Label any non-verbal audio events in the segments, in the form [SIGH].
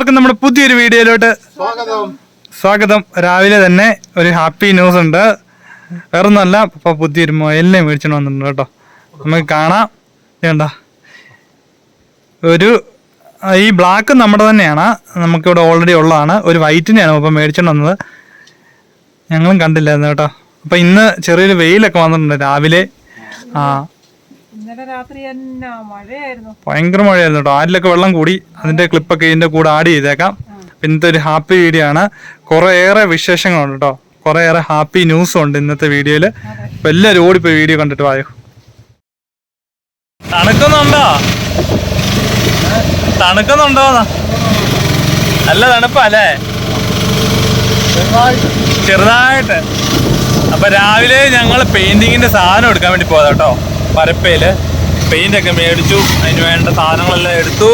എല്ലാവർക്കും നമ്മുടെ പുതിയൊരു വീഡിയോയിലോട്ട് സ്വാഗതം. രാവിലെ തന്നെ ഒരു ഹാപ്പി ന്യൂസ് ഉണ്ട്. വേറൊന്നല്ല പപ്പ പുതിയൊരു മൊയലിനെ മേടിച്ചോണ്ട് വന്നിട്ടുണ്ട് കേട്ടോ. നമുക്ക് കാണാം. വേണ്ട ഒരു ഈ ബ്ലാക്ക് നമ്മുടെ തന്നെയാണ്. നമുക്കിവിടെ ഓൾറെഡി ഉള്ളതാണ്. ഒരു വൈറ്റിനെയാണ് ഇപ്പൊ മേടിച്ചോണ്ട് വന്നത്. ഞങ്ങളും കണ്ടില്ലായിരുന്നു കേട്ടോ. അപ്പൊ ഇന്ന് ചെറിയൊരു വെയിലൊക്കെ വന്നിട്ടുണ്ട് രാവിലെ. ആ ഇന്നലെ രാത്രി തന്നെ മഴയായിരുന്നു. ഭയങ്കര മഴയായിരുന്നു കേട്ടോ ആരിലൊക്കെ വെള്ളം കൂടി. അതിന്റെ ക്ലിപ്പൊക്കെ ഇതിന്റെ കൂടെ ആഡ് ചെയ്തേക്കാം. ഇന്നത്തെ ഒരു ഹാപ്പി വീഡിയോ ആണ്. കുറേയേറെ വിശേഷങ്ങളുണ്ട് കേട്ടോ ഏറെ ഹാപ്പി ന്യൂസും ഉണ്ട് ഇന്നത്തെ വീഡിയോയിൽ അപ്പൊ എല്ലാവരും ഓടിപ്പോയി വീഡിയോ കണ്ടിട്ട് വായോ. തണുക്കുന്നുണ്ടോ? തണുക്കുന്നുണ്ടോ? നല്ല തണുപ്പല്ലേ? ചെറുതായിട്ട്. അപ്പൊ രാവിലെ ഞങ്ങൾ പെയിന്റിങ്ങിന്റെ സാധനം എടുക്കാൻ വേണ്ടി പോയതാ കേട്ടോ പരപ്പയിൽ പെയിന്റ് ഒക്കെ മേടിച്ചു. അതിന് വേണ്ട സാധനങ്ങളെല്ലാം എടുത്തു.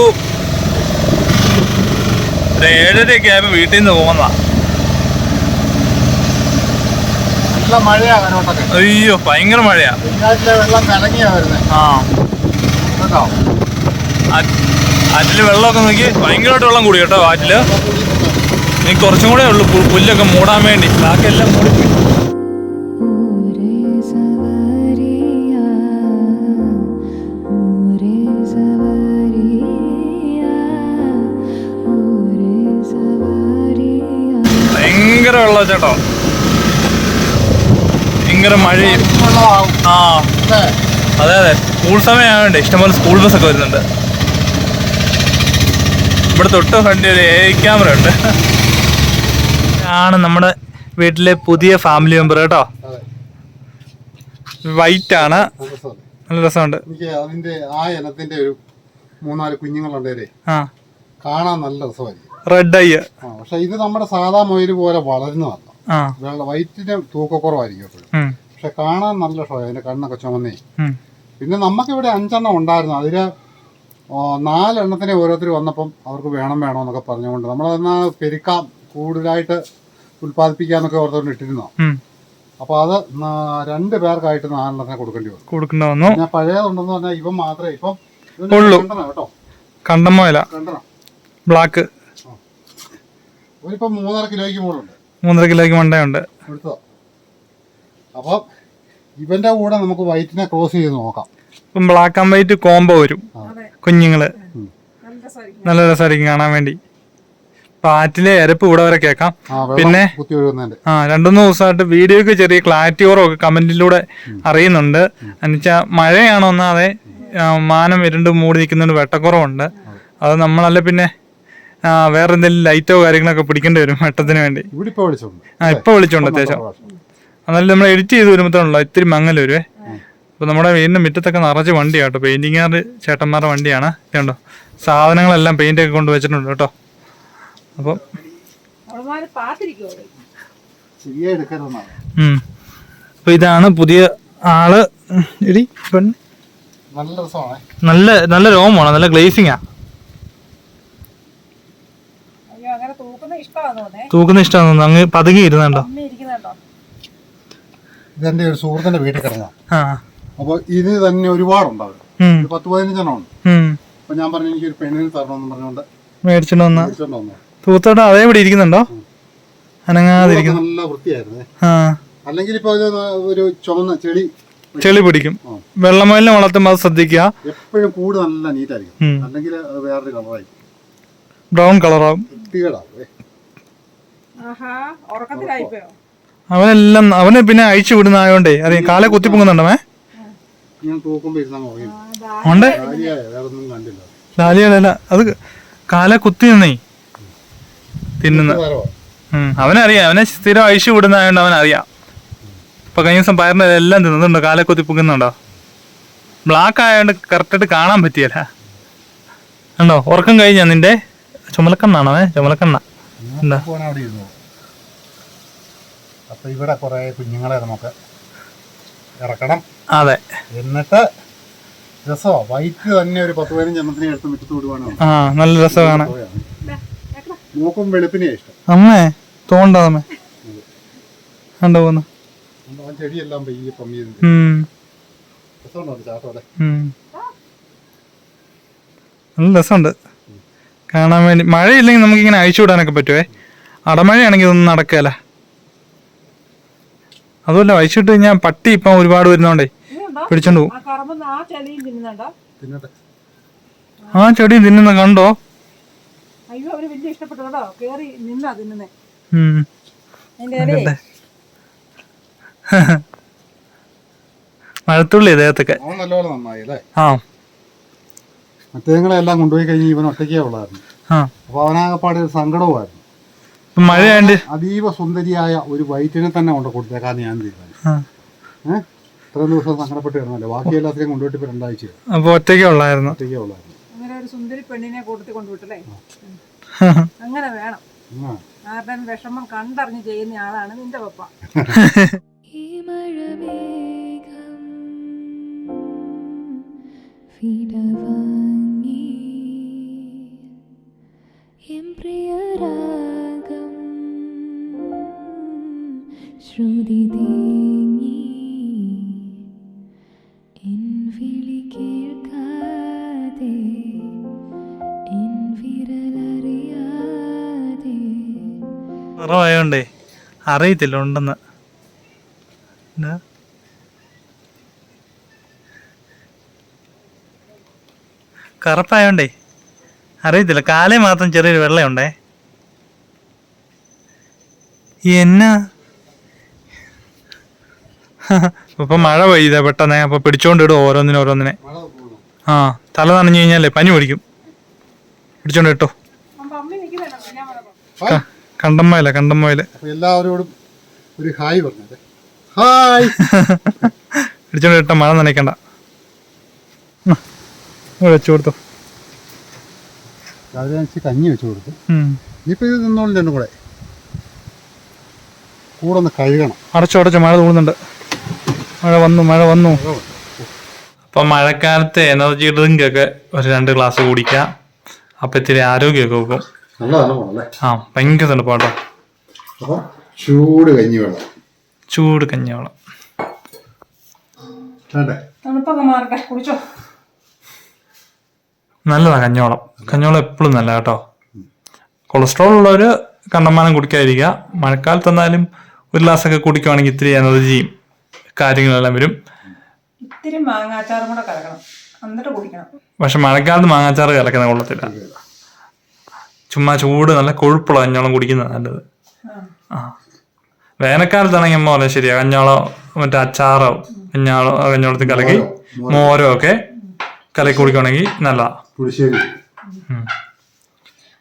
ഒരു ഏഴരയൊക്കെ ആയപ്പോ വീട്ടിൽ നിന്ന് പോകുന്ന നല്ല മഴയാ കരോട്ടൊക്കെ. അയ്യോ ഭയങ്കര മഴയാ. കുഞ്ഞാറ്റിലെ വെള്ളം കലങ്ങിയാ വരുന്നത് ആ. കേട്ടോ? വെള്ളമൊക്കെ നോക്കി ഭയങ്കരമായിട്ട് വെള്ളം കൂടി കേട്ടോ ആറ്റിൽ ഇനി കുറച്ചും കൂടെ ഉള്ളു പുല്ലൊക്കെ മൂടാൻ വേണ്ടി. ബാക്കിയെല്ലാം മൂടി. ഭയങ്കര മഴയും ആ. അതെ. അതെ സ്കൂൾ സമയമായോണ്ട് ഇഷ്ടംപോലെ സ്കൂൾ ബസ് ഒക്കെ വരുന്നുണ്ട്. ഇവിടെ തൊട്ട് ഫ്രണ്ടിൽ ഒരു എ ക്യാമറ ഉണ്ട്. ആണ് നമ്മുടെ വീട്ടിലെ പുതിയ ഫാമിലി മെമ്പർ കേട്ടോ. വൈറ്റ് ആണ്. നല്ല രസമുണ്ട്. അതിന്റെ ആ ഇനത്തിന്റെ ഒരു മൂന്നാൽ കുഞ്ഞുങ്ങളുണ്ടേ കാണാൻ നല്ല രസമായിരിക്കും. റെഡ് ഐ പക്ഷെ ഇത് നമ്മുടെ സാധാ മൊയിൽ പോലെ വളരുന്നതല്ല. വെള്ള വൈറ്റിന്റെ തൂക്കക്കുറവായിരിക്കും എപ്പോഴും. പക്ഷെ കാണാൻ നല്ല ഷോ അതിന്റെ കണ്ണൊക്കെ ചുമന്നേ. പിന്നെ നമുക്കിവിടെ അഞ്ചെണ്ണം ഉണ്ടായിരുന്നു. അതിൽ നാലെണ്ണത്തിനെ ഓരോരുത്തർ വന്നപ്പം അവർക്ക് വേണം വേണം എന്നൊക്കെ പറഞ്ഞുകൊണ്ട് നമ്മളതെന്നാ പെരുക്കാം കൂടുതലായിട്ട് ഉൽപ്പാദിപ്പിക്കാന്നൊക്കെ ഓർത്തുകൊണ്ട് ഇട്ടിരുന്നോ? അപ്പൊ അത് രണ്ടു പേർക്കായിട്ട് നാലെണ്ണത്തിനെ കൊടുക്കേണ്ടി വന്നു. കൊടുക്കേണ്ടി വന്നു. ഞാൻ പഴയതുണ്ടെന്ന് പറഞ്ഞാൽ ഇവൻ മാത്രമേ ഇപ്പം കേട്ടോ. കണ്ടമ്മോല ബ്ലാക്ക്. ഒരിപ്പം മൂന്നര കിലോയ്ക്ക് മുകളുണ്ട് മൂന്നര കിലോയ്ക്ക് മണ്ടയുണ്ട്. എടുത്തോ അപ്പം ഇവന്റെ കൂടെ നമുക്ക് വൈറ്റിനെ ക്രോസ് ചെയ്ത് നോക്കാം. ഇപ്പം ബ്ലാക്ക് ആൻഡ് വൈറ്റ് കോംബോ വരും. അതെ കുഞ്ഞുങ്ങൾ. നല്ല രസമായിരിക്കും കാണാൻ വേണ്ടി. പാറ്റിലെ എരപ്പ് ഇവിടെ വരെ കേൾക്കാം. പിന്നെ? ആ രണ്ടുമൂന്ന് ദിവസമായിട്ട് വീഡിയോക്ക് ചെറിയ ക്ലാരിറ്റി കുറവൊക്കെ കമന്റിലൂടെ അറിയുന്നുണ്ട്. എന്നുവെച്ചാൽ മഴയാണോ ഒന്നാതെ മാനം ഇരുണ്ട് മൂടി നിൽക്കുന്നതുകൊണ്ട് വെട്ടക്കുറവുണ്ട്. അത് നമ്മളല്ല പിന്നെ വേറെ എന്തെങ്കിലും ലൈറ്റോ കാര്യങ്ങളൊക്കെ പിടിക്കേണ്ടി വരും വെട്ടത്തിന് വേണ്ടി. ഇവിടെ ഇപ്പോൾ വിളിച്ചോണ്ട്. ആ ഇപ്പൊ വിളിച്ചോണ്ട് അത്യാവശ്യം. എന്നാലും നമ്മൾ എഡിറ്റ് ചെയ്ത് വരുമ്പോഴത്തേനുള്ള ഇത്തിരി മങ്ങൽ വരുവേ. അപ്പൊ നമ്മുടെ വീടിന്റെ മുറ്റത്തൊക്കെ നിറച്ച് വണ്ടിയാട്ടോ പെയിന്റിങ്ങാറ് ചേട്ടന്മാരുടെ വണ്ടിയാണ്. കണ്ടോ സാധനങ്ങളെല്ലാം പെയിന്റ് ഒക്കെ കൊണ്ട് വെച്ചിട്ടുണ്ട് കേട്ടോ. അപ്പം അപ്പൊ ഇതാണ് പുതിയ ആൾ. ഉം, എടി പെണ്ണ്. നല്ല രസമാണ്. നല്ല നല്ല രോമമാണ് നല്ല ഗ്ലേസിംഗാ അങ്ങനെ തൂക്കുന്ന ഇഷ്ടമാണെന്ന് അങ്ങ് പതുങ്ങി ഇരുന്നുണ്ടോ? ഇതെന്റെ ഒരു സുഹൃത്തിന്റെ വീട്ടിൽ കിടന്ന അപ്പൊ ഇത് തന്നെ ഒരുപാടുണ്ട് ഒരു പത്ത് പതിനഞ്ചെണ്ണം ഉണ്ട് ഉം. അപ്പൊ ഞാൻ പറഞ്ഞു എനിക്ക് ഒരു പെണ്ണിന് തരണമെന്ന് പറഞ്ഞുകൊണ്ട് മേടിച്ചോണ്ട് തൂത്തോട്ട് അതേ ഇവിടെ ഇരിക്കുന്നുണ്ടോ? അനങ്ങാതിരിക്കുന്നു. നല്ല വൃത്തിയായിരുന്നേ. അല്ലെങ്കിൽ ഇപ്പൊ ഒരു ചുമന്ന ചെളി ചെളി പിടിക്കും. വെള്ളമലിനെ വളർത്തുമ്പോൾ അത് ശ്രദ്ധിക്കുക. എപ്പോഴും കൂട് നല്ല നീറ്റായിരിക്കും. അല്ലെങ്കിൽ വേറൊരു കളറായിരിക്കും. ബ്രൗൺ കളറാവും. അവനെല്ലാം അവനെ പിന്നെ അഴിച്ചു വിടുന്നതായോണ്ടേ അറിയാം കാലെ കുത്തി പൊങ്ങുന്നുണ്ടോ ഞാൻ തൂക്കുമ്പോ ഇരുന്നങ്ങ് ഉറങ്ങി ഉണ്ട്. ലാലിയല്ല അത് കാലെ കുത്തി നിന്നേ. തിന്നുന്ന അവനറിയാം അവനെ സ്ഥിരം അഴിച്ചു വിടുന്നതായോണ്ട് അവനറിയാം. ഇപ്പൊ കഴിഞ്ഞ ദിവസം പയറിന്റെ എല്ലാം തിന്നുന്നുണ്ടോ? കാലെ കുത്തി പൊങ്ങുന്നുണ്ടോ? ബ്ലാക്ക് ആയോണ്ട് കറക്റ്റായിട്ട് കാണാൻ പറ്റിയല്ല. ഉണ്ടോ ഉറക്കം കഴിഞ്ഞാ നിന്റെ? ചുമലക്കണ്ണാണോ ചുമലക്കണ്ണ. എന്താ? അപ്പൊ ഇവിടെ കുറെ കുഞ്ഞുങ്ങളെ നമുക്ക് ഇറക്കണം. അതെ. എന്നിട്ട് രസോ? വൈറ്റ് തന്നെ ഒരു പത്ത് പതിനഞ്ച് എണ്ണത്തിനെ എടുത്ത് മുറ്റത്ത് വിടുവാണ്? ആ നല്ല രസമാണ്. നോക്കും വെളുപ്പിനെ ഇഷ്ടം. അമ്മേ തോണ്ടാമേ കണ്ടോ കണ്ടു പോന്നു? ചെടിയെല്ലാം പയ്യെ പമ്മി ഉം. രസമുണ്ടോ ചാട്ടോടെ ഉം. നല്ല രസമുണ്ട്. കാണാൻ വേണ്ടി മഴയില്ലെങ്കിൽ നമുക്കിങ്ങനെ അഴിച്ചു വിടാനൊക്കെ പറ്റുമേ അടമഴയാണെങ്കിൽ ഇതൊന്നും നടക്കുകയല്ല അതുമല്ല വഹിച്ചിട്ട് ഞാൻ പട്ടി ഇപ്പം ഒരുപാട് വരുന്നോണ്ടേ പിടിച്ചോണ്ട് പോകും ആ ചെടി തിന്നുന്ന കണ്ടോ? അയ്യോ അവർ വലിയ ഇഷ്ടപ്പെട്ടു കേട്ടോ കേറി നിന്നാ തിന്നുന്നേ. ഉം. അതിന്റെ ഇലയെ. കണ്ടേ? മഴത്തുള്ളി ഇദ്ദേഹത്തൊക്കെ. അവൻ നന്നായി അല്ലേ? ആ. മറ്റേങ്ങളെല്ലാം കൊണ്ടുപോയി കഴിഞ്ഞ് ഇവൻ ഒറ്റയ്ക്കേ ഉള്ളായിരുന്നു. ആ. അപ്പോൾ അവനാകപ്പാടെ സങ്കടവുമായിരുന്നു. മഴയാണ്ട് അതീവ സുന്ദരിയായ ഒരു വൈറ്റിനെ തന്നെ കൊണ്ട് കൊടുത്തേക്കാന്ന് ഞാൻ തീരുമാനിച്ചു. ഏഹ് ഇത്രയും ദിവസം സങ്കടപ്പെട്ട് കിടന്നല്ലേ? ബാക്കി എല്ലാത്തിനെയും കൊണ്ടുപോയിട്ട് ഇപ്പോൾ രണ്ടാഴ്ച അപ്പോൾ ഒറ്റയ്ക്കേ ഉള്ളായിരുന്നു. ഒറ്റയ്ക്കേ ഉള്ളായിരുന്നു. അങ്ങനെ ഒരു സുന്ദരി പെണ്ണിനെ കൂട്ടത്തി കൊണ്ടുവിട്ടല്ലേ? അങ്ങനെ വേണം. ആരുടെയും വിഷമം കണ്ടറിഞ്ഞ് ചെയ്യുന്ന ആളാണ് നിന്റെ പപ്പ. ഈ മഴമേഘം വിടവാങ്ങി. എം പ്രിയരാഗം അറിയത്തില്ല ഉണ്ടെന്ന്. എന്താ? കറുപ്പായോണ്ടേ? അറിയത്തില്ല. കാലേ മാത്രം ചെറിയൊരു വെള്ളയുണ്ടേ? എന്നാ? ഇപ്പൊ മഴ പെയ്ത പെട്ടെന്ന്. അപ്പൊ പിടിച്ചോണ്ടിടും ഓരോന്നിനും ഓരോന്നിനെ. പോകുന്നു ആ തല നനഞ്ഞു കഴിഞ്ഞാലേ പനി പിടിക്കും. പിടിച്ചോണ്ട് ഇട്ടോ. ഹായ് കണ്ടമ്മയില. എല്ലാവരോടും ഒരു ഹായ് പറഞ്ഞേ ഹായ്. [LAUGHS] അടിച്ചോണ്ട് ഇട്ട മഴ നനയ്ക്കണ്ട. വെച്ചു കൊടുത്തു. കഞ്ഞി വെച്ചു കൊടുത്തു. ഇനിയിപ്പോൾ ഇത് നിന്നോളും രണ്ടും കൂടെ കൂടെ ഒന്ന് കഴുകണം. അടച്ചു അടച്ചു മഴ തൂടുന്നുണ്ട് മഴ വന്നു മഴ വന്നു. അപ്പൊ മഴക്കാലത്ത് എനർജി ഡ്രിങ്ക് ഒക്കെ ഒരു രണ്ട് ഗ്ലാസ് കുടിക്കാം. അപ്പൊ ഇത്തിരി ആരോഗ്യമൊക്കെ വെക്കും. ആ ഭയങ്കര തണുപ്പാട്ടോ. അപ്പോൾ ചൂട് കഞ്ഞി വെള്ളം. ചൂട് കഞ്ഞി വേണം തണുപ്പൊക്കെ മാറട്ടെ കുടിച്ചോ. നല്ലതാ കഞ്ഞോളം കഞ്ഞോളം എപ്പോഴും നല്ല കേട്ടോ. കൊളസ്ട്രോൾ ഉള്ളവര് കണ്ടമാനം കുടിക്കാതിരിക്കുക. മഴക്കാലത്ത് എന്നാലും ഒരു ഗ്ലാസ് ഒക്കെ കുടിക്കുവാണെങ്കിൽ ഇത്തിരി എനർജിയും കാര്യങ്ങളെല്ലാം വരും. ഇത്തിരി മാങ്ങാച്ചാറും കൂടെ കലക്കണം. എന്നിട്ട് കുടിക്കണം. പക്ഷെ മഴക്കാലത്ത് മാങ്ങാച്ചാറ് കലക്കുന്ന കൊള്ളത്തില്ല. ചുമ്മാ ചൂട് നല്ല കൊഴുപ്പുള്ള കഞ്ഞോളം കുടിക്കുന്നത് നല്ലത്. ആ. വേനൽക്കാലത്താണെങ്കിൽ അമ്മ പറയാം ശരിയാ കഞ്ഞോളോ മറ്റേ അച്ചാറോ കഞ്ഞാളോ കഞ്ഞോളത്തിൽ കലക്കി മോരോ ഒക്കെ കലക്കി കുടിക്കുവാണെങ്കിൽ നല്ലതാണ്.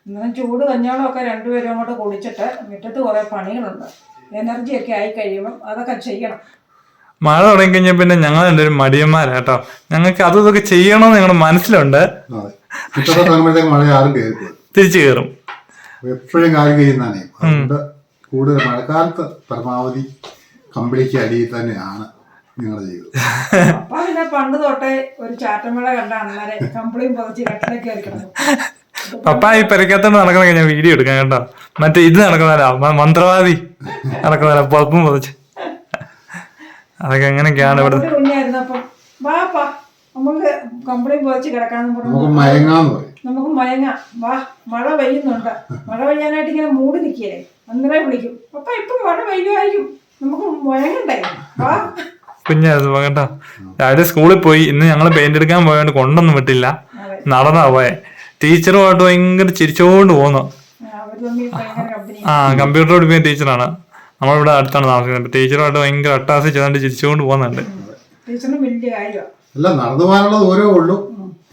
ഇന്നലെ ചൂട് കഞ്ഞോളം ഒക്കെ രണ്ടുപേരും അങ്ങോട്ട് കുടിച്ചിട്ട് മുറ്റത്ത് കുറെ പണികളുണ്ട്. എനർജി ഒക്കെ ആയി കഴിയുമ്പം അതൊക്കെ ചെയ്യണം. മഴ തുടങ്ങി കഴിഞ്ഞാൽ പിന്നെ ഞങ്ങൾ രണ്ടുപേരും മടിയന്മാരാ കേട്ടോ ഞങ്ങൾക്ക് അതും ഇതൊക്കെ ചെയ്യണമെന്ന് ഞങ്ങളുടെ മനസ്സിലുണ്ട്. മഴ ആരും തിരിച്ചു കയറും എപ്പോഴും കാര്യം കഴിയുന്നതാണ് അതുകൊണ്ട് കൂടുതൽ മഴക്കാലത്ത് പരമാവധി കമ്പിളിക്ക് അടിയിൽ തന്നെയാണ് നിങ്ങളുടെ ജീവിതം അപ്പൊ പിന്നെ പണ്ട് തൊട്ടേ ഒരു ചാറ്റമഴ കണ്ടാണ്. കമ്പിളിയും പുതച്ച് കട്ടിലൊക്കെ കിടന്നു പപ്പ ഈ പെരക്കത്തോണ്ട് നടക്കുന്ന ഞാൻ വീഡിയോ എടുക്കാൻ കേട്ടോ. മറ്റേ ഇത് നടക്കുന്നതല്ല മന്ത്രവാദി നടക്കുന്നതല്ല പുറപ്പും പുതച്ച്. അതൊക്കെ എങ്ങനെയൊക്കെയാണ് ഇവിടെ? ഒരു കുഞ്ഞായിരുന്നപ്പം വാപ്പാ നമുക്ക് കമ്പിളിയും പുതച്ച് കിടക്കാന്ന് പറഞ്ഞു മയങ്ങാന്ന് പറയും. നമുക്ക് മയങ്ങാം. വാ മഴ പെയ്യുന്നുണ്ട്. മഴ പെയ്യാനായിട്ട് ഇങ്ങനെ മൂടി നിൽക്കിയേ അന്നേരം വിളിക്കും. അപ്പൊ ഇപ്പൊ മഴ പെയ്യുമായിരിക്കും. നമുക്ക് മയങ്ങണ്ടേ? വാ. കുഞ്ഞായിരുന്നു പോകട്ടോ രാവിലെ സ്കൂളിൽ പോയി. ഇന്ന് ഞങ്ങൾ പെയിന്റ് എടുക്കാൻ പോയോണ്ട് കൊണ്ടൊന്നും വിട്ടില്ല. നടന്നാ പോയെ. ടീച്ചറുമായിട്ട് ഭയങ്കര ചിരിച്ചോണ്ട് പോന്നു. ആ കമ്പ്യൂട്ടർ പഠിപ്പിക്കുന്ന ടീച്ചറാണ്. നമ്മളിവിടെ അടുത്താണ് താമസിക്കുന്നത്. ടീച്ചറുമായിട്ട് ഭയങ്കര അട്ടാസി ചെയ്താണ്ട് ചിരിച്ചുകൊണ്ട് പോകുന്നുണ്ട് ടീച്ചറിന് വലിയ കാര്യമാണ് അല്ല നടന്നു പോകാനുള്ള ദൂരമേ ഉള്ളൂ.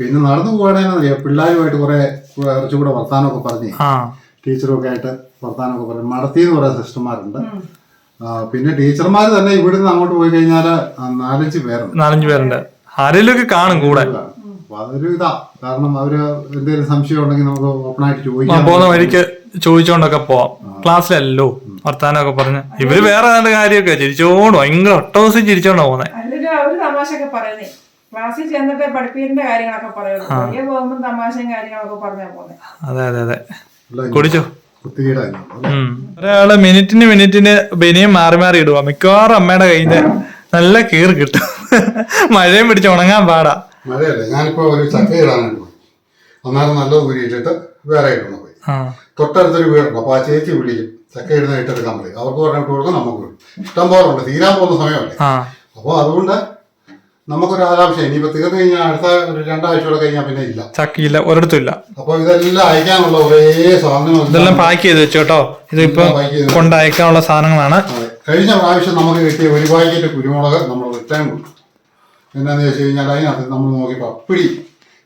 പിന്നെ നടന്നു പോകണേന്നറിയാം പിള്ളേരുമായിട്ട് കുറെ കുറച്ചും കൂടെ വർത്താനമൊക്കെ പറഞ്ഞ് ആ. ടീച്ചറും ഒക്കെ ആയിട്ട് വർത്താനമൊക്കെ പറഞ്ഞ് മടത്തി എന്ന് പറയുന്ന സിസ്റ്റർമാരുണ്ട് പിന്നെ ടീച്ചർമാർ തന്നെ ഇവിടുന്ന് അങ്ങോട്ട് പോയി കഴിഞ്ഞാൽ നാലഞ്ച് പേരുണ്ട്. നാലഞ്ച് പേരുണ്ട്. ആരെങ്കിലുമൊക്കെ കാണും കൂടെ? അതൊരു ഇതാ. കാരണം അവർ എന്തെങ്കിലും സംശയം ഉണ്ടെങ്കിൽ നമുക്ക് ഓപ്പൺ ആയിട്ട് ചോദിക്കാം. പോകുന്ന വഴിക്ക് ചോദിച്ചോണ്ടൊക്കെ പോവാം. ക്ലാസ്സിലല്ലോ വർത്താനമൊക്കെ പറഞ്ഞ്. ഇവർ വേറെ കാര്യമൊക്കെ ചിരിച്ചോണ്ട് ഭയങ്കര ഒട്ടോസം ചിരിച്ചോണ്ടാ പോകുന്നത് ക്ലാസ്സിൽ ചെന്നിട്ട് പഠിപ്പിക്കേണ്ട കാര്യങ്ങളൊക്കെ പറയുള്ളൂ. വലിയ പോകുമ്പോൾ തമാശയും കാര്യങ്ങളൊക്കെ പറഞ്ഞാ പോന്നെ. അതെ അതെ അതെ. കുടിച്ചോ. ഒരാൾ മിനിറ്റിന് മിനിറ്റിന് ബനിയും മാറി മാറി ഇടുക മിക്കവാറും അമ്മയുടെ കയ്യിൽ നല്ല കീർ കിട്ടും. മഴയും പിടിച്ച് ഉണങ്ങാൻ പാടാ. മഴയല്ലേ? ഞാനിപ്പോ ഒരു ചക്ക ഇടാനായിട്ട് പോയി. അന്നേരം നല്ല ഊരിയിട്ടിട്ട് വേറെ ഇടുന്നു പോയി. ആ. തൊട്ടടുത്തൊരു വീടുണ്ട്. അപ്പോൾ ആ ചേച്ചി വിളിക്കും. ചക്ക ഇടുന്ന ഇട്ടെടുക്കാൻ പറയും അവർക്ക് പറഞ്ഞിട്ട് കൊടുക്കും നമുക്ക് ഇഷ്ടം പോലെ ഉണ്ട്. തീരാൻ പോകുന്ന സമയമല്ലേ? അപ്പൊ അപ്പോൾ അതുകൊണ്ട് നമുക്കൊരു ആകാംക്ഷ ഇനിയിപ്പോൾ തീർന്നു കഴിഞ്ഞാൽ അടുത്ത ഒരു രണ്ടാഴ്ച കൂടെ കഴിഞ്ഞാൽ പിന്നെ ഇല്ല. ചക്കിയില്ല ഒരിടത്തും ഇല്ല. അപ്പൊ ഇതെല്ലാം അയക്കാനുള്ള ഒരേ സാധനങ്ങൾ ഇതെല്ലാം പാക്ക് ചെയ്ത് വെച്ചു കേട്ടോ. ഇതിപ്പോ കൊണ്ട് അയക്കാനുള്ള കൊണ്ടയക്കാനുള്ള സാധനങ്ങളാണ്. അതെ. കഴിഞ്ഞ പ്രാവശ്യം നമുക്ക് കിട്ടിയ ഒരു പാക്കറ്റ് കുരുമുളക് നമ്മൾ റിട്ടേൺ കൊടുക്കും എന്നാന്ന് വെച്ച് കഴിഞ്ഞാൽ അതിനകത്ത് നമ്മൾ നോക്കിയപ്പോൾ അപ്പിടി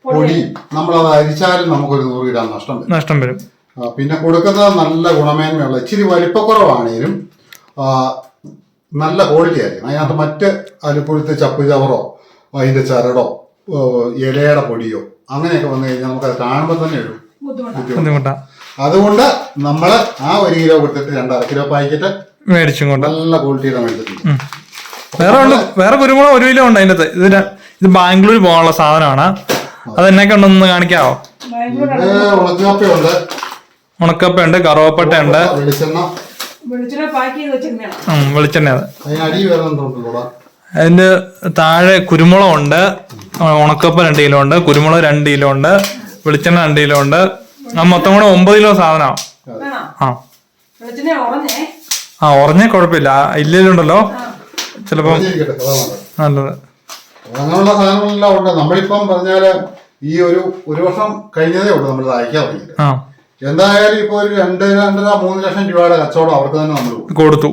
പൊടി. നമ്മളത് അരിച്ചാലും നമുക്കൊരു നൂറ് ഇടാൻ നഷ്ടം വരും. നഷ്ടം വരും. പിന്നെ കൊടുക്കുന്നത് നല്ല ഗുണമേന്മയുള്ള ഇച്ചിരി വലിപ്പക്കുറവാണേലും നല്ല ക്വാളിറ്റി ആയിരിക്കും അതിനകത്ത് മറ്റ് അലുപ്പുഴുത്ത് ചപ്പ് ചവറോ അതിന്റെ ചരടോ ഇലയുടെ പൊടിയോ അങ്ങനെയൊക്കെ വന്നു കഴിഞ്ഞാൽ നമുക്കത് കാണുമ്പോൾ തന്നെ ഒരു ബുദ്ധിമുട്ടാണ്. അതുകൊണ്ട് നമ്മൾ ആ ഒരു കിലോ കൊടുത്തിട്ട് രണ്ടര കിലോ പായ്ക്കറ്റ് മേടിച്ചും കൊണ്ട്. നല്ല ക്വാളിറ്റിയുടെ മേടിച്ചിട്ടുണ്ട്. വേറെ ഉണ്ട്. വേറെ കുരുമുളക് ഒരു കിലോ ഉണ്ട് അതിന്റെ ഇത് ഇത് ബാംഗ്ലൂർ പോകാനുള്ള സാധനമാണ്. അത് എന്നൊക്കെ ഉണ്ടെന്ന് കാണിക്കാവോ? ഉണക്കപ്പയുണ്ട് ഉണക്കപ്പ ഉണ്ട് കറുവപ്പട്ട ഉണ്ട് വെളിച്ചെണ്ണ. വെളിച്ചെണ്ണ പാക്ക് ചെയ്ത് വെച്ചിരുന്നതാണ്. ഉം, വെളിച്ചെണ്ണ അത് അതിനടി വരുന്നുണ്ടല്ലോ അതിന്റെ താഴെ കുരുമുളക് ഉണ്ട്. ഉണക്കപ്പ രണ്ട് കിലോ ഉണ്ട്. കുരുമുളക് രണ്ട് കിലോ ഉണ്ട്. വെളിച്ചെണ്ണ രണ്ട് കിലോ ഉണ്ട്. ആ മൊത്തം കൂടെ ഒമ്പത് കിലോ സാധനമാണ് ആ. ആ ഉറഞ്ഞ കുഴപ്പമില്ല. ഇല്ലല്ലോ ചിലപ്പം നല്ലത്. നല്ലത് അങ്ങനെയുള്ള സാധനങ്ങളെല്ലാം ഉണ്ട്. നമ്മളിപ്പം പറഞ്ഞാൽ ഈ ഒരു ഒരു വർഷം കഴിഞ്ഞതേ ഉള്ളൂ നമ്മൾ അയക്കാൻ തുടങ്ങിയിട്ട് ആ. എന്തായാലും ഇപ്പൊ ഒരു രണ്ട് രണ്ടര മൂന്ന് ലക്ഷം രൂപയുടെ കച്ചവടം അവർക്ക് തന്നെ നമ്മൾ കൊടുത്തു.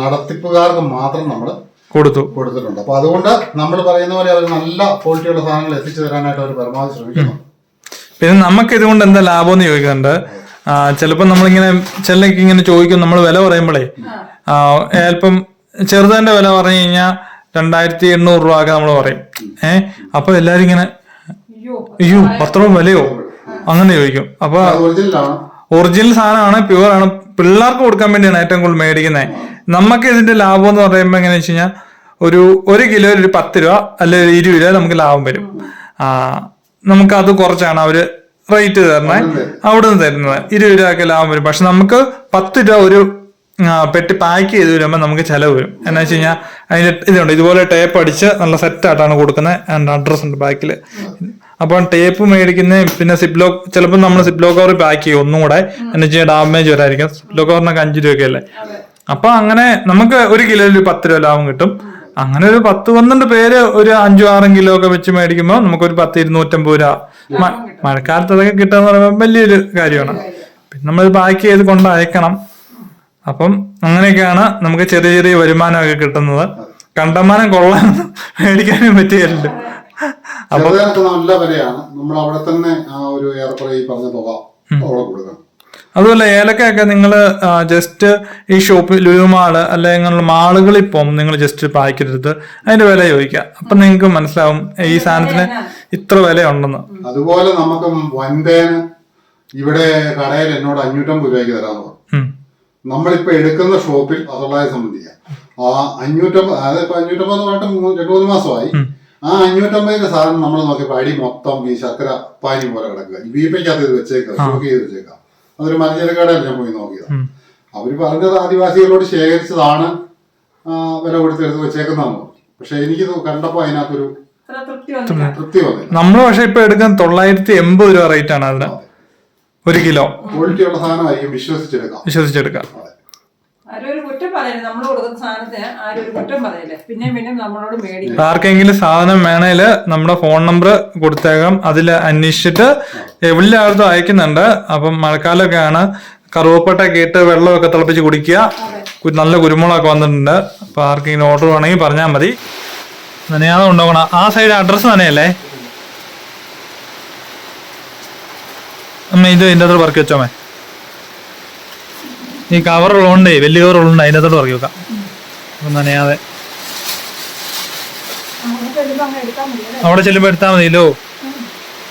നടത്തിപ്പുകാർക്ക് മാത്രം നമ്മൾ കൊടുത്തു. കൊടുത്തിട്ടുണ്ട്. അപ്പൊ അതുകൊണ്ട് നമ്മൾ പറയുന്ന പോലെ അവർ നല്ല ക്വാളിറ്റിയുള്ള സാധനങ്ങൾ എത്തിച്ചു തരാനായിട്ട് അവർ പരമാവധി ശ്രമിക്കുന്നു. പിന്നെ നമുക്ക് ഇതുകൊണ്ട് എന്താ ലാഭം എന്ന് ചോദിക്കുന്നുണ്ട് ചിലപ്പോൾ നമ്മളിങ്ങനെ ചിലക്ക് ഇങ്ങനെ ചോദിക്കും. നമ്മൾ വില പറയുമ്പോഴേ അല്പം ചിലപ്പം ചെറുതാന്റെ വില പറഞ്ഞു കഴിഞ്ഞാൽ രണ്ടായിരത്തി എണ്ണൂറ് രൂപ ഒക്കെ നമ്മൾ പറയും. ഏഹ് അപ്പൊ എല്ലാരും ഇങ്ങനെ അയ്യോ അയ്യോ അത്ര വിലയോ? അങ്ങനെ ചോദിക്കും. അപ്പൊ ഒറിജിനൽ സാധനമാണ് പ്യുവർ ആണ്. പിള്ളേർക്ക് കൊടുക്കാൻ വേണ്ടിയാണ് ഏറ്റവും കൂടുതൽ മേടിക്കുന്നത്. നമുക്ക് ഇതിന്റെ ലാഭം എന്ന് പറയുമ്പോൾ എങ്ങനെയാ വെച്ച് കഴിഞ്ഞാൽ ഒരു ഒരു കിലോ ഒരു പത്ത് രൂപ അല്ലെങ്കിൽ ഇരുപത് രൂപ നമുക്ക് ലാഭം വരും. ആ നമുക്ക് അത് കുറച്ചാണ് അവർ റേറ്റ് തരുന്നത്. അവിടെ നിന്ന് തരുന്നത്. ഇരുപത് രൂപയൊക്കെ ലാഭം വരും. പക്ഷെ നമുക്ക് പത്ത് രൂപ ഒരു പെട്ടി പാക്ക് ചെയ്ത് വരുമ്പോൾ നമുക്ക് ചിലവ് വരും. എന്നാ വെച്ച് കഴിഞ്ഞാൽ അതിന് ഇതുണ്ട്. ഇതുപോലെ ടേപ്പ് അടിച്ച് നല്ല സെറ്റായിട്ടാണ് കൊടുക്കുന്നത് എന്റെ അഡ്രസ് ഉണ്ട് ബാക്കിൽ അപ്പോൾ ടേപ്പ് മേടിക്കുന്ന പിന്നെ സിപ്ലോ ചിലപ്പോൾ നമ്മൾ സിപ്ലോ കവർ പാക്ക് ചെയ്യും ഒന്നും കൂടെ. എന്ന് വെച്ചാൽ ഡാമേജ് വരായിരിക്കും സിപ്ലോ കവറിനൊക്കെ അഞ്ച് രൂപയൊക്കെ അല്ലേ അങ്ങനെ നമുക്ക് ഒരു കിലോയിൽ പത്ത് രൂപ ലാഭം കിട്ടും. അങ്ങനെ ഒരു പത്ത് പന്ത്രണ്ട് പേര് ഒരു അഞ്ചു ആറും കിലോ ഒക്കെ വെച്ച് മേടിക്കുമ്പോൾ നമുക്കൊരു പത്ത് ഇരുന്നൂറ്റമ്പത് രൂപ. മഴക്കാലത്ത് അതൊക്കെ കിട്ടുക എന്ന് പറയുമ്പോൾ വലിയൊരു കാര്യമാണ്. പിന്നെ നമ്മൾ പാക്ക് ചെയ്ത് കൊണ്ട് അയക്കണം. അപ്പം അങ്ങനെയൊക്കെയാണ് നമുക്ക് ചെറിയ ചെറിയ വരുമാനമൊക്കെ കിട്ടുന്നത്. കണ്ടമാനം കൊള്ളാൻ മേടിക്കാനും പറ്റിയല്ല ചെറുതിനൊക്കെ നല്ല വിലയാണ്. നമ്മൾ അവിടെ തന്നെ ആ ഒരു പറഞ്ഞ തുക അവിടെ കൊടുക്കണം. അതുപോലെ ഏലക്കയൊക്കെ നിങ്ങൾ ജസ്റ്റ് ഈ ഷോപ്പിൽ ലുലുമാൾ അല്ലെങ്കിൽ ഇങ്ങനെയുള്ള മാളുകളിൽ പോകും നിങ്ങൾ ജസ്റ്റ് പായ്ക്കരുത്. അതിന്റെ വില ചോദിക്കുക. അപ്പൊ നിങ്ങൾക്ക് മനസ്സിലാവും ഈ സാധനത്തിന് ഇത്ര വില ഉണ്ടെന്ന് അതുപോലെ നമുക്ക് വൻതേന് ഇവിടെ കടയിൽ എന്നോട് അഞ്ഞൂറ്റമ്പത് രൂപയ്ക്ക് തരാമെന്ന് പറഞ്ഞു. ഉം. നമ്മളിപ്പോ എടുക്കുന്ന ഷോപ്പിൽ അതുള്ളതായ സംബന്ധിക്കാം ആ അഞ്ഞൂറ്റമ്പത് അതായത് ഇപ്പൊ അഞ്ഞൂറ്റമ്പത് പറഞ്ഞിട്ട് മൂന്ന് രണ്ടു മൂന്ന് മാസമായി. ആ അഞ്ഞൂറ്റമ്പതിന്റെ സാധനം നമ്മൾ നോക്കിയപ്പോൾ അടി മൊത്തം ഈ ശർക്കര പാനി പോലെ കിടക്കുക. ഈ വീപ്പയ്ക്കകത്ത് ഇത് വെച്ചേക്കാം സ്റ്റോക്ക് ചെയ്ത് വെച്ചേക്കാം അതൊരു മലഞ്ചരക്കടയിൽ ഞാൻ പോയി നോക്കിയത്. അവർ പറഞ്ഞത് ആദിവാസികളോട് ശേഖരിച്ചതാണ്. വില കൊടുത്തെടുത്ത് വെച്ചേക്കുന്നതെന്ന് പറഞ്ഞു. പക്ഷെ എനിക്കിത് കണ്ടപ്പോ അതിനകത്തൊരു തൃപ്തി വന്നില്ല. തൃപ്തി. വന്നില്ല. നമ്മൾ പക്ഷെ ഇപ്പൊ എടുക്കാൻ തൊള്ളായിരത്തി എൺപത് രൂപ റേറ്റ് ആണ് അതിന്. ഒരു കിലോ. ക്വാളിറ്റി ഉള്ള സാധനമായിരിക്കും വിശ്വസിച്ചെടുക്കാം. വിശ്വസിച്ചെടുക്കാം. ആരും ഒരു കുറ്റം പറയല്ലേ നമ്മൾ കൊടുക്കുന്ന സാധനത്തിന് ആരും ഒരു കുറ്റം പറയല്ലേ പിന്നെ നമ്മളോട് മേടിക്കും. ആർക്കെങ്കിലും സാധനം വേണേൽ നമ്മുടെ ഫോൺ നമ്പർ കൊടുത്തേക്കാം. അതിൽ അന്വേഷിച്ചിട്ട് എല്ലായിടത്തും അയക്കുന്നുണ്ട്. അപ്പം മഴക്കാലമൊക്കെ ആണ് കറുവപ്പട്ടൊക്കെ ഇട്ട് വെള്ളമൊക്കെ തിളപ്പിച്ച് കുടിക്കുക. നല്ല കുരുമുളകൊക്കെ വന്നിട്ടുണ്ട്. അപ്പം ആർക്കെങ്കിലും ഓർഡർ വേണമെങ്കിൽ പറഞ്ഞാൽ മതി. നനയാതെ കൊണ്ടുപോകണം. ആ സൈഡ് അഡ്രസ്സ് തന്നെയല്ലേ അമ്മ ഇത് ഇതിന്റെ അകത്തോട് പറക്കി വെച്ചോമേ ഈ കവറുള്ളതുകൊണ്ടേ വലിയ കവറുള്ളതുകൊണ്ട് അതിന്റെ അകത്തോട് പറക്കി വെക്കാം. നനയാതെ. അവിടെ ചെല്ലുമ്പോൾ എടുത്താൽ മതിയല്ലോ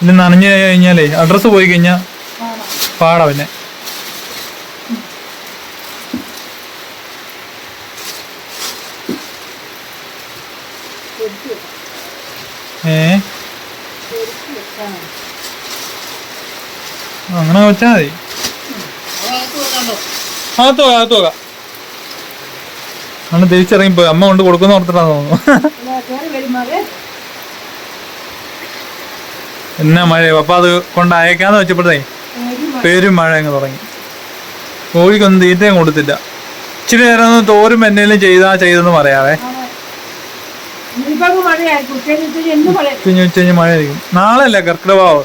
ഇത് നനഞ്ഞു കഴിഞ്ഞാലേ അഡ്രസ്സ് പോയി കഴിഞ്ഞാ പാടാ പിന്നെ. ഏ? അങ്ങനെ വെച്ചാ മതി. അകത്ത് പോകാം അകത്ത് പോകാം. അങ്ങനെ തിരിച്ചിറങ്ങി പോയി അമ്മ കൊണ്ട് കൊടുക്കുന്ന ഓർത്തിട്ടാന്ന് തോന്നുന്നു. എന്നാ മഴ അപ്പൊ അത് കൊണ്ട് അയക്കാന്ന് വെച്ചപ്പോഴേ പേരും മഴ അങ്ങ് തുടങ്ങി. കോഴിക്കൊന്നും തീറ്റയും കൊടുത്തില്ല. ഇച്ചിരി നേരം ഒന്ന് തോരും എന്നേലും ചെയ്താ ചെയ്തെന്ന് പറയാവേ. അങ്ങ് മഴയായിരിക്കും. നാളെ അല്ല കർക്കിടഭാവ്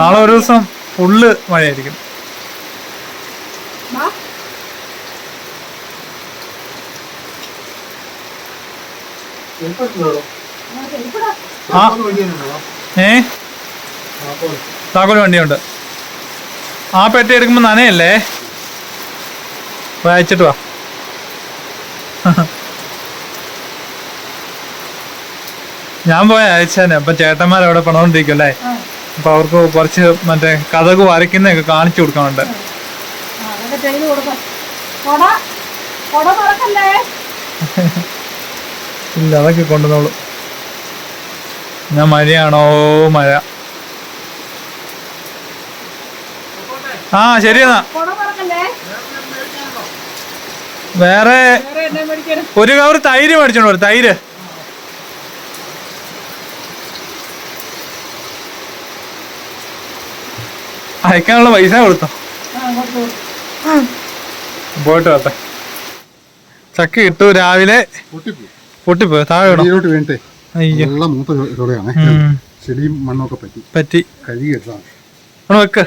നാളെ ഒരു ദിവസം ഫുള്ള് മഴയായിരിക്കും. ഏ? താക്കോൽ വണ്ടിയുണ്ട്. ആ പെട്ടി എടുക്കുമ്പോൾ നനയല്ലേ? വായിച്ചിട്ട് വാ. ഞാൻ പോയ അയച്ചാനെ അപ്പൊ ചേട്ടന്മാരവിടെ പണോണ്ടിരിക്കും അല്ലേ? അപ്പൊ അവർക്ക് കുറച്ച് മറ്റേ കഥക് വരയ്ക്കുന്നതൊക്കെ കാണിച്ചു കൊടുക്കാനുണ്ട്. [LAUGHS] ഇല്ല അതൊക്കെ കൊണ്ടുവന്നോളൂ. ഞാൻ മഴയാണോ മഴ ആ ശരി കൊട മറക്കല്ലേ വേറെ ഒരു കവർ തൈര് മേടിച്ചോണ്ടോ തൈര്. അയക്കാനുള്ള പൈസ കൊടുത്തോ? പോയിട്ട് വരട്ടെ. ചക്ക ഇട്ടു രാവിലെ. പൊട്ടിപ്പോയി. താഴെ വീണിട്ടേ. മൂത്ത ചുളയാണ് ചെടിയും മണ്ണൊക്കെ പറ്റി. പറ്റി. കഴുകി എടുത്താണ് വെക്ക്.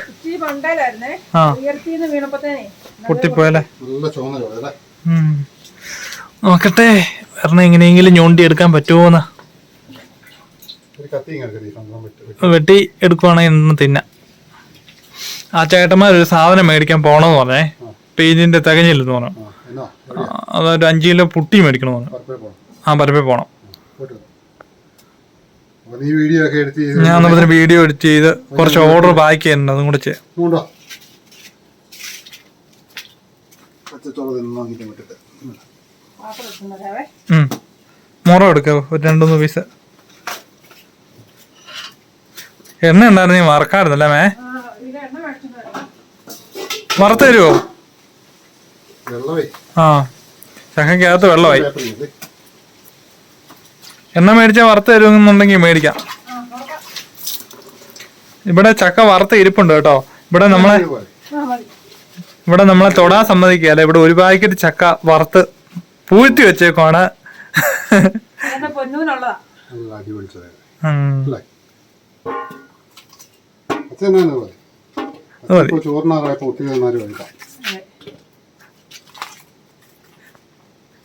പൊട്ടിപ്പോയല്ലേ? നോക്കട്ടെ. കാരണം എങ്ങനെയെങ്കിലും ഞോണ്ടി എടുക്കാൻ പറ്റുമോന്ന്. വെട്ടി. എടുക്കുവാണെങ്കിൽ തിന്നാ തിന്നാം. ആ ചേട്ടന്മാർ ഒരു സാധനം മേടിക്കാൻ പോണെന്ന് പറഞ്ഞേ. പേജിന്റെ തികഞ്ഞില്ലെന്ന് പറഞ്ഞു. അതൊരു അഞ്ച് കിലോ പുട്ടി മേടിക്കണം പറഞ്ഞു. ആ പരപ്പേ പോണം. ഞാൻ നമ്മൾ വീഡിയോ എഡിറ്റ് ചെയ്ത് കുറച്ച് ഓർഡർ ബാക്കി ചെയ്യുന്നുണ്ട് അതും കൂടെ ചെയ്യാം. മുറം എടുക്ക ഒരു രണ്ടുമൂന്ന് പീസ് എണ്ണ ഉണ്ടായിരുന്നു നീ വറക്കാറുന്നല്ലേ മേ ആ ഇത് എണ്ണ മേടിച്ചിട്ട് വറുത്ത് തരുമോ ആ. ചക്കക്കകത്ത് വെള്ളമായി. എണ്ണ മേടിച്ചാൽ വറുത്ത് തരുമെന്നുണ്ടെങ്കിൽ മേടിക്കാം. ഇവിടെ ചക്ക വറുത്ത് ഇരിപ്പുണ്ട് കേട്ടോ. ഇവിടെ നമ്മളെ ഇവിടെ നമ്മളെ തൊടാൻ സമ്മതിക്കുകയല്ല. ഇവിടെ ഒരു പാക്കറ്റ് ചക്ക വറുത്ത് പൂഴ്ത്തി വെച്ചേക്കുവാണ്. അടിപൊളി മതി ഒത്തിരി കഴിക്കാം.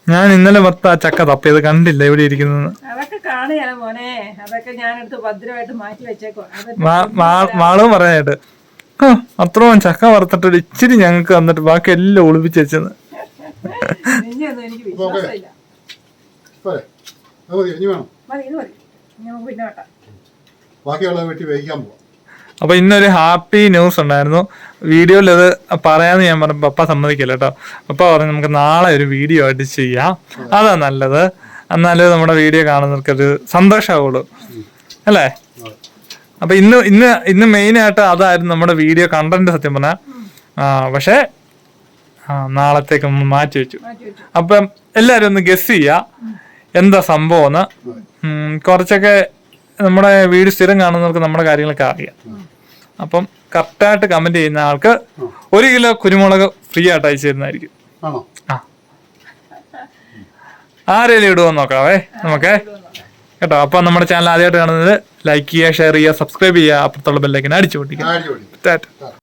ഞാൻ ഇന്നലെ മൊത്തം ആ ചക്ക തപ്പിയത് കണ്ടില്ല ഇവിടെ ഇരിക്കുന്നത്. അതൊക്കെ കാണുകയാണ് മോനെ. അതൊക്കെ ഞാനെടുത്ത് ഭദ്രമായിട്ട് മാറ്റി വെച്ചേക്കോ മാളും പറയാനായിട്ട് അത്രോ അത്രയും ചക്ക വറുത്തിട്ട് ഒരു ഇച്ചിരി ഞങ്ങൾക്ക് വന്നിട്ട് ബാക്കി എല്ലാം ഒളിപ്പിച്ച് വെച്ചത് ബാക്കിയുള്ള വെട്ടി വേവിക്കാൻ പോവാം. അപ്പൊ ഇന്നൊരു ഹാപ്പി ന്യൂസ് ഉണ്ടായിരുന്നു. വീഡിയോയിൽ അത് പറയാന്ന് ഞാൻ പറഞ്ഞു പപ്പ സമ്മതിക്കില്ല കേട്ടോ പപ്പ പറഞ്ഞു നമുക്ക് നാളെ ഒരു വീഡിയോ ആയിട്ട് ചെയ്യാം. അതാ നല്ലത്. എന്നാലേ നമ്മുടെ വീഡിയോ കാണുന്നവർക്കൊരു സന്തോഷമാവുള്ളൂ. അല്ലേ? അപ്പൊ ഇന്ന് ഇന്ന് ഇന്ന് മെയിൻ ആയിട്ട് അതായിരുന്നു നമ്മുടെ വീഡിയോ കണ്ടന്റ് സത്യം പറഞ്ഞാൽ പക്ഷേ ആ, നാളത്തേക്ക് മാറ്റി വെച്ചു. അപ്പൊ എല്ലാരും അപ്പം എല്ലാവരും ഒന്ന് ഗസ് ചെയ്യുക എന്താ സംഭവം എന്ന്. കുറച്ചൊക്കെ നമ്മുടെ വീട് സ്ഥിരം കാണുന്നവർക്ക് നമ്മുടെ കാര്യങ്ങളൊക്കെ അറിയാം. അപ്പം കറക്റ്റായിട്ട് കമന്റ് ചെയ്യുന്ന ആൾക്ക് ഒരു കിലോ കുരുമുളക് ഫ്രീ ആയിട്ട് അയച്ചു തരുന്നതായിരിക്കും. ആ. ആരെങ്കിലും ഇടുമെന്ന് നോക്കാവേ നമുക്ക്. കേട്ടോ അപ്പൊ നമ്മുടെ ചാനൽ ആദ്യമായിട്ട് കാണുന്നത് ലൈക്ക് ചെയ്യുക ഷെയർ ചെയ്യുക സബ്സ്ക്രൈബ് ചെയ്യുക അപ്പുറത്തുള്ള ബെല്ലേക്ക് അടിച്ചു പൊട്ടിക്കുക. അടിപൊളി ടാറ്റ